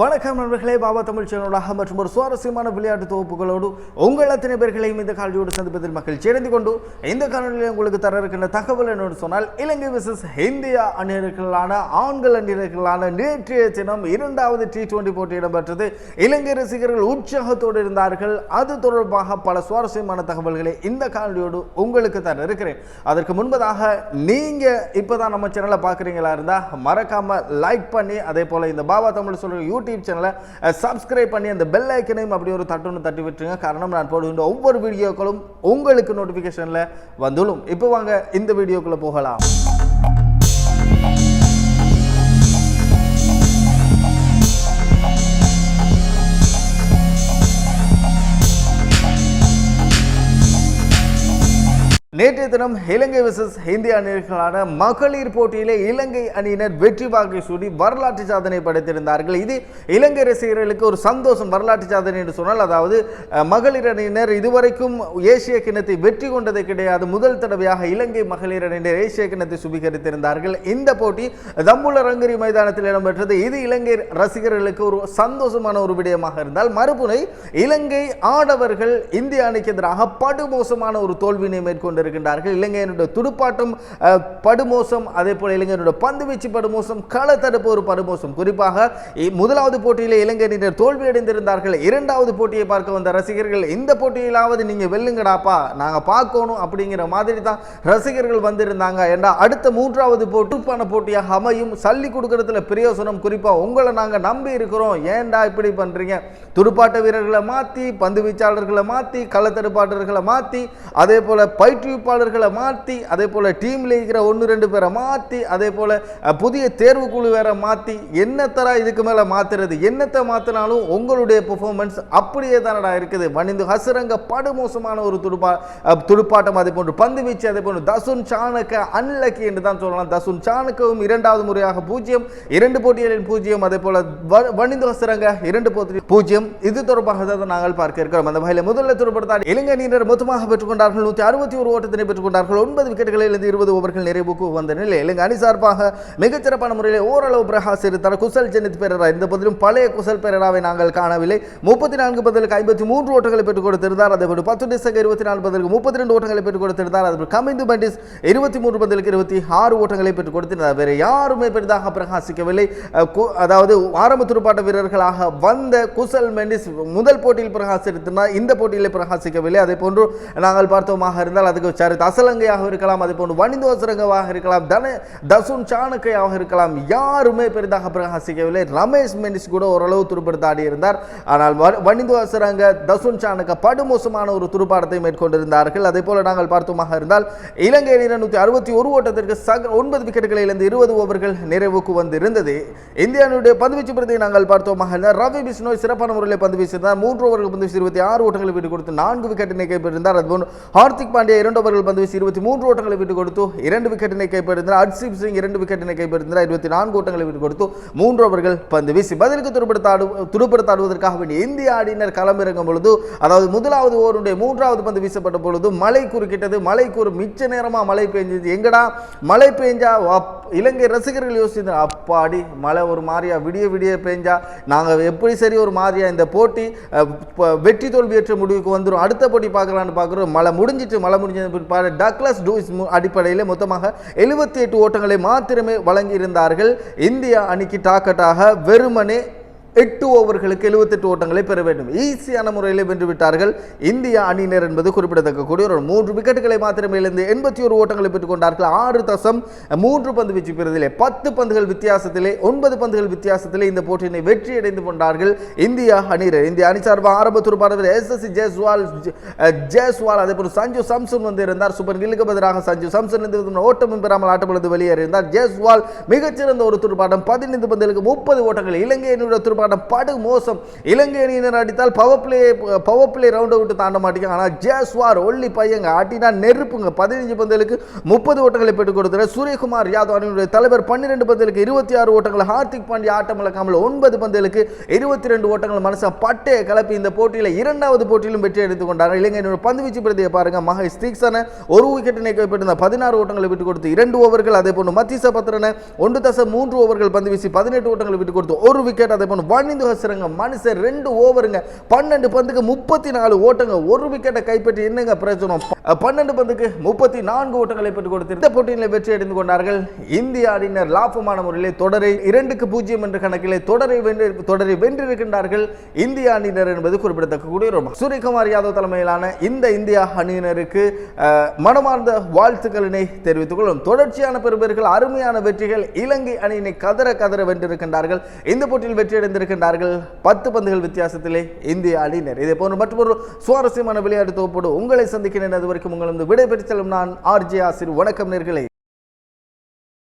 வணக்கம் நண்பர்களே பாபா தமிழ் சேனலாக மற்றும் ஒரு சுவாரஸ்யமான விளையாட்டு தொகுப்புகளோடு உங்கள் அத்தனை பேர்களையும் இந்த கால்வியோடு சந்திப்பதில் மக்கள் சேர்ந்து கொண்டு இந்த காணொலியில் உங்களுக்கு தர இருக்கின்ற தகவல் என்னன்னு சொன்னால் இலங்கை விசஸ் இந்தியா அணியர்களான ஆண்கள் அணியர்களான நேற்றைய தினம் இரண்டாவது டி டுவெண்டி போட்டி இடம்பெற்றது. இலங்கை ரசிகர்கள் உற்சாகத்தோடு இருந்தார்கள். அது தொடர்பாக பல சுவாரஸ்யமான தகவல்களை இந்த காணொலியோடு உங்களுக்கு தர இருக்கிறேன். அதற்கு முன்பதாக நீங்கள் இப்போ தான் நம்ம சேனலை பார்க்குறீங்களா இருந்தால் மறக்காமல் லைக் பண்ணி அதே போல் இந்த பாபா தமிழ் சொல்கிற யூடியூப் சேனலை சப்ஸ்கிரைப் பண்ணி அந்த பெல் ஐக்கனையும் அப்படி ஒரு தட்டுன்னு தட்டி விட்டுருங்க. காரணம் நான் போடுகின்ற ஒவ்வொரு வீடியோக்களும் உங்களுக்கு நோட்டிஃபிகேஷனில் வந்துடும் இப்போ வாங்க இந்த வீடியோக்குள்ளே போகலாம். நேற்றைய தினம் இலங்கை விசஸ் இந்திய அணிகளான மகளிர் போட்டியிலே இலங்கை அணியினர் வெற்றி வாகை சூடி வரலாற்று சாதனை படைத்திருந்தார்கள். இது இலங்கை ரசிகர்களுக்கு ஒரு சந்தோஷம். வரலாற்று சாதனை என்று சொன்னால் அதாவது மகளிர் அணியினர் இதுவரைக்கும் ஏசிய கிணத்தை வெற்றி கொண்டது கிடையாது. முதல் தடவையாக இலங்கை மகளிர் அணியினர் ஏசிய கிணத்தை சுபீகரித்திருந்தார்கள் இந்த போட்டி தம்புல ரங்கரி மைதானத்தில் இடம்பெற்றது. இது இலங்கை ரசிகர்களுக்கு ஒரு சந்தோஷமான ஒரு விடயமாக இருந்தால் மறுபுனை இலங்கை ஆடவர்கள் இந்திய அணிக்கு எதிராக படுமோசமான ஒரு தோல்வியினை கொண்டிருக்கின்றார்கள். இலங்கையினுடைய துடுப்பாட்டம் படுமோசம் அதே போல் இலங்கையினுடைய பந்து வீச்சு படுமோசம் களத்தடுப்பு ஒரு படுமோசம். குறிப்பாக முதலாவது போட்டியிலே இலங்கையினர் தோல்வி அடைந்திருந்தார்கள் இரண்டாவது போட்டியை பார்க்க வந்த ரசிகர்கள் இந்த போட்டியிலாவது நீங்க வெல்லுங்கடாப்பா நாங்க பார்க்கணும் அப்படிங்கிற மாதிரி தான் ரசிகர்கள் வந்திருந்தாங்க. ஏன்னா அடுத்த மூன்றாவது போட்டுப்பான போட்டியாக அமையும். சல்லி கொடுக்கறதுல பிரயோசனம் குறிப்பாக உங்களை நாங்கள் நம்பி இருக்கிறோம். ஏன்டா இப்படி பண்றீங்க? துடுப்பாட்ட வீரர்களை மாத்தி பந்து வீச்சாளர்களை மாத்தி களத்தடுப்பாட்டர்களை மாத்தி அதே போல அறிவிப்பாளர்களை மாற்றி அதே போல் டீமில் இருக்கிற ஒன்று ரெண்டு பேரை மாற்றி அதே போல் புதிய தேர்வு குழு வேற மாற்றி என்னத்தரா இதுக்கு மேலே மாற்றுறது என்னத்தை மாற்றினாலும் உங்களுடைய பெர்ஃபார்மன்ஸ் அப்படியே தானடா இருக்குது. மணிந்து ஹசரங்க படுமோசமான ஒரு துடுப்பா துடுப்பாட்டம் அதே போன்று பந்து வீச்சு அதே போன்று தசுன் சாணக்க அன்லக்கி என்று தான் சொல்லலாம். தசுன் சாணக்கவும் இரண்டாவது முறையாக பூஜ்ஜியம் இரண்டு போட்டிகளின் பூஜ்ஜியம் அதே போல் வணிந்து ஹசரங்க இரண்டு போட்டி பூஜ்ஜியம். இது தொடர்பாக தான் நாங்கள் பார்க்க இருக்கிறோம். அந்த வகையில் முதல்ல துடுப்படுத்தாடி இலங்கை அணியினர் மொத்தமாக பெற்றுக்கொண்டார்கள். நூற்றி அறுபத்தி ஒரு ஓட்டத்தினை பெற்றுக்கொண்டார்கள் ஒன்பது விக்கெட்டுகளில் இருந்து இருபது ஓவர்கள் நிறைவுக்கு வந்த நிலையில் இலங்கை அணி சார்பாக மிகச்சிறப்பான முறையில் ஓரளவு பிரகாசித்தார் குசல் ஜெனித் பெரரா. இந்த பதிலும் பழைய குசல் பெரராவை நாங்கள் காணவில்லை. முப்பத்தி நான்கு பதிலுக்கு ஐம்பத்தி மூன்று ஓட்டங்களை பெற்றுக் கொடுத்திருந்தார் அதே போல பத்து டிசங்க இருபத்தி நாலு பதிலுக்கு முப்பத்தி ரெண்டு ஓட்டங்களை பெற்றுக் கொடுத்திருந்தார் அதே போல கமிந்து பண்டிஸ் இருபத்தி மூன்று பதிலுக்கு இருபத்தி ஆறு ஓட்டங்களை பெற்றுக் கொடுத்திருந்தார். வேறு யாருமே பெரிதாக பிரகாசிக்கவில்லை. அதாவது ஆரம்ப துடுப்பாட்ட வீரர்களாக வந்த குசல் மெண்டிஸ் முதல் போட்டியில் பிரகாசித்திருந்தார். இந்த போட்டியில் பிரகாசிக்கவில்லை. அதே போன்று நாங்கள் பார்த்தோமாக இருந்தால் அதுக்கு சரித் அசலங்கையாக இருக்கலாம் அதே போன்று வனிந்து வசரங்கவாக இருக்கலாம் தன தசுன் சாணக்கையாக இருக்கலாம் யாருமே பெரிதாக பிரகாசிக்கவில்லை. ரமேஷ் மெனிஸ் கூட ஓரளவு துருப்படுத்தாடி இருந்தார். ஆனால் வ- வனிந்து வசரங்க தசுன் சாணக்க படுமோசமான ஒரு துருப்பாடத்தை மேற்கொண்டிருந்தார்கள். அதே போல நாங்கள் பார்த்தோமாக இருந்தால் இலங்கை அணி இருநூத்தி அறுபத்தி ஒரு ஓட்டத்திற்கு சக ஒன்பது விக்கெட்டுகளை இழந்து இருபது ஓவர்கள் நிறைவுக்கு வந்திருந்தது. இந்தியாவுடைய பந்துவீச்சு பிரதியை நாங்கள் பார்த்தோமாக இருந்தால் ரவி பிஷ்ணோய் சிறப்பான முறையில் பந்து வீசியிருந்தார். மூன்று ஓவர்கள் பந்து வீசி இருபத்தி ஆறு ஓட்டங்களை விட்டு கொடுத்து நான்கு விக்கெட்டினை கைப்பற்றிருந்தார் அதுபோன்று ஹார்திக் பாண்டியா இரண்டு அவர்கள் பந்து வீசி இருபத்தி மூன்று ஓட்டங்களை விட்டு கொடுத்து இரண்டு விக்கெட்டினை கைப்பற்றினார். ஹர்ஷீப் சிங் இரண்டு விக்கெட்டினை கைப்பற்றினார். இருபத்தி நான்கு ஓட்டங்களை விட்டு கொடுத்து மூன்று ஓவர்கள் பந்து வீசி பதிலுக்கு துடுப்படுத்தாடு துடுப்படுத்தாடுவதற்காக வேண்டிய இந்திய ஆடினர் களமிறங்கும் பொழுது அதாவது முதலாவது ஓருடைய மூன்றாவது பந்து வீசப்பட்ட பொழுது மழை குறுக்கிட்டது. மழை குறு மிச்ச நேரமாக மழை பெஞ்சது. எங்கடா? மழை பெஞ்சா இலங்கை ரசிகர்கள் யோசிச்சு அப்பாடி மழை ஒரு மாதிரியா விடிய விடிய பெஞ்சா நாங்கள் எப்படி சரி ஒரு மாதிரியா இந்த போட்டி வெற்றி தோல்வியற்ற முடிவுக்கு வந்துரும் அடுத்த போட்டி பார்க்கலான்னு பார்க்குறோம். மழை முடிஞ்சிட்டு மழை முடிஞ்சது பிற்பாடு டக்ளஸ் டூஸ் மு- அடிப்படையில் மொத்தமாக எழுபத்தி எட்டு ஓட்டங்களை மாத்திரமே வழங்கியிருந்தார்கள். இந்தியா அணிக்கு டாக்கட்டாக வெறுமனே எட்டு ஓவர்களுக்கு எழுபத்தெட்டு ஓட்டங்களை பெற வேண்டும். ஈஸியான முறையில் வென்று விட்டார்கள் இந்திய அணியினர் என்பது குறிப்பிடத்தக்க கூடிய ஒரு மூன்று விக்கெட்டுகளை மாத்திரமே இழந்து எண்பத்தி ஒரு ஓட்டங்களை பெற்றுக் கொண்டார்கள் ஆறு தசம் மூன்று பந்து வீச்சு பெறுதிலே பத்து பந்துகள் வித்தியாசத்திலே ஒன்பது பந்துகள் வித்தியாசத்திலே இந்த போட்டியினை வெற்றி அடைந்து கொண்டார்கள். இந்தியா அணியினர் இந்திய அணி சார்பாக ஆரம்ப துருப்பாளர் எஸ் எஸ் ஜெய்ஸ்வால் ஜெய்ஸ்வால் அதே போல சஞ்சு சாம்சன் வந்து இருந்தார். சூப்பர் கில்லுக்கு பதிலாக சஞ்சு சாம்சன் எந்த ஓட்டமும் பெறாமல் ஆட்டமிழந்து வெளியேறியிருந்தார். ஜெய்ஸ்வால் மிகச்சிறந்த ஒரு துடுப்பாட்டம் பதினைந்து பந்துகளுக்கு முப்பது ஓட்டங்கள் இலங்கையினுடைய அணியுடைய போராட்டம் படு மோசம். இலங்கை அணியினர் அடித்தால் பவர் பிளே பவர் பிளே ரவுண்டை விட்டு தாண்ட மாட்டேங்க. ஆனால் ஜேஸ்வார் ஒல்லி பையங்க ஆட்டினா நெருப்புங்க. பதினஞ்சு பந்தலுக்கு முப்பது ஓட்டங்களை பெற்றுக் கொடுத்தார் சூரியகுமார் யாதவ் அணியினுடைய தலைவர் பன்னிரெண்டு பந்தலுக்கு இருபத்தி ஆறு ஓட்டங்கள் ஹார்திக் பாண்டிய ஆட்டம் இழக்காமல் ஒன்பது பந்தலுக்கு இருபத்தி ரெண்டு ஓட்டங்கள் மனுஷன் பட்டையை கலப்பி இந்த போட்டியில் இரண்டாவது போட்டியிலும் வெற்றி எடுத்துக் கொண்டார். இலங்கையினுடைய பந்து வீச்சு பிரதியை பாருங்க. மகேஷ் தீக்ஷன ஒரு விக்கெட்டினை கைப்பற்றிருந்த பதினாறு ஓட்டங்களை விட்டு கொடுத்து இரண்டு ஓவர்கள் அதே போன்று மத்திச பத்திரன ஒன்று தச மூன்று ஓவர்கள் பந்து வீசி பதினெட்டு ஓட்டங்களை விட்டு கொடுத்து ஒரு விக்கெட் அதே போன்று வனிந்து ஹசரங்க மனுஷன் ரெண்டு ஓவருங்க பன்னெண்டு பந்துக்கு முப்பத்தி நாலு ஓட்டங்க. ஒரு விக்கெட்டை கைப்பற்றி என்னங்க பிரச்சனை? பன்னெண்டு பந்துக்கு முப்பத்தி நான்கு ஓட்டங்களை பெற்றுக் கொடுத்து இந்த போட்டியில் வெற்றி அடைந்து கொண்டார்கள். இந்திய அணியினர் லாபமான முறையில் தொடரை இரண்டுக்கு பூஜ்ஜியம் என்ற கணக்கிலே தொடரை வென்று தொடரை வென்றிருக்கின்றார்கள். இந்திய அணியினர் என்பது குறிப்பிடத்தக்க ரொம்ப சூரியகுமார் யாதவ் தலைமையிலான இந்த இந்தியா அணியினருக்கு மனமார்ந்த வாழ்த்துக்களினை தெரிவித்துக் கொள்ளும் தொடர்ச்சியான பெறுபேறுகள் அருமையான வெற்றிகள் இலங்கை அணியினை கதற கதற வென்றிருக்கின்றார்கள். இந்த போட்டியில் வெற்றி அடைந்திருக்கின்றார்கள். பத்து பந்துகள் வித்தியாசத்திலே இந்திய அணியினர் இதே போன்று மற்றொரு சுவாரஸ்யமான விளையாட்டு தொகுப்போடு உங்களை சந்திக்கிறேன். அதுவரை வரைக்கும் உங்களது விடைபெற்று செல்லும் நான் ஆர்ஜே ஆசிர் வணக்கம் நேர்களே.